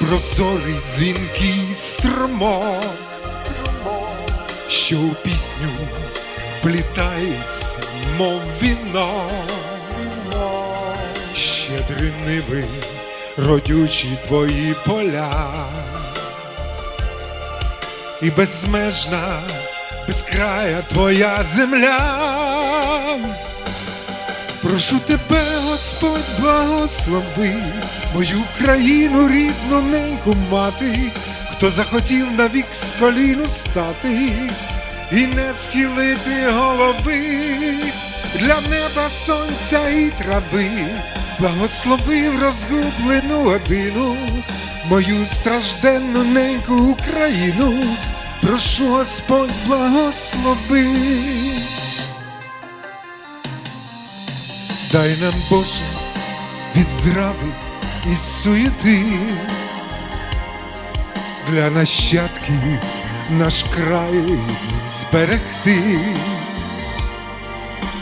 прозорий дзвінкий струмок, що у пісню плітається, мов віно, щедрі ниви, родючі твої поля, і безмежна, безкрая твоя земля. Прошу тебе, Господь, благослови мою країну рідну неньку мати, хто захотів навік з коліну стати і не схилити голови для неба сонця і трави, благословив розгублену годину, мою стражденну неньку Україну. Прошу Господь, благослови. Дай нам Боже від зради і суєти. Для нащадків наш край зберегти,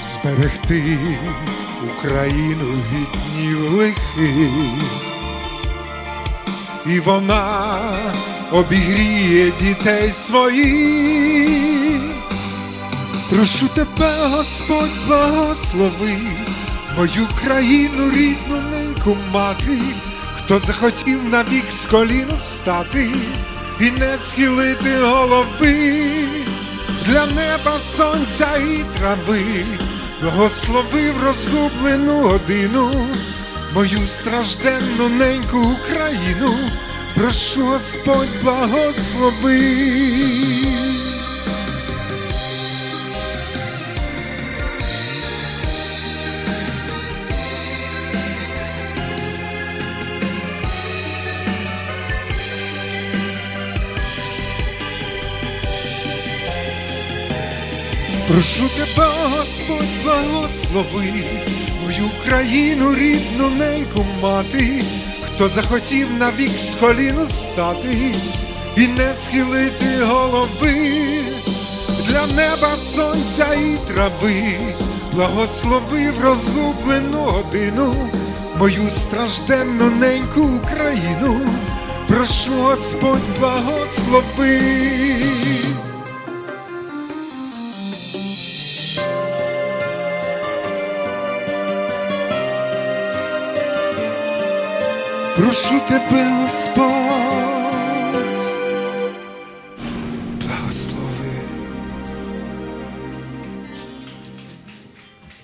зберегти Україну від днів лихих, і вона обігріє дітей своїх. Прошу тебе, Господь, благослови мою країну рідну неньку мати, хто захотів навік з коліну стати і не схилити голови. Для неба сонця і трави, благословив розгублену годину, мою стражденну неньку Україну, прошу Господь, благослови. Прошу тебе, Господь, благослови мою країну рідну неньку мати, хто захотів навік з коліну стати і не схилити голови. Для неба сонця і трави, благословив розгублену годину, мою стражденну неньку Україну, прошу Господь, благослови. Прошу тебе, Господь,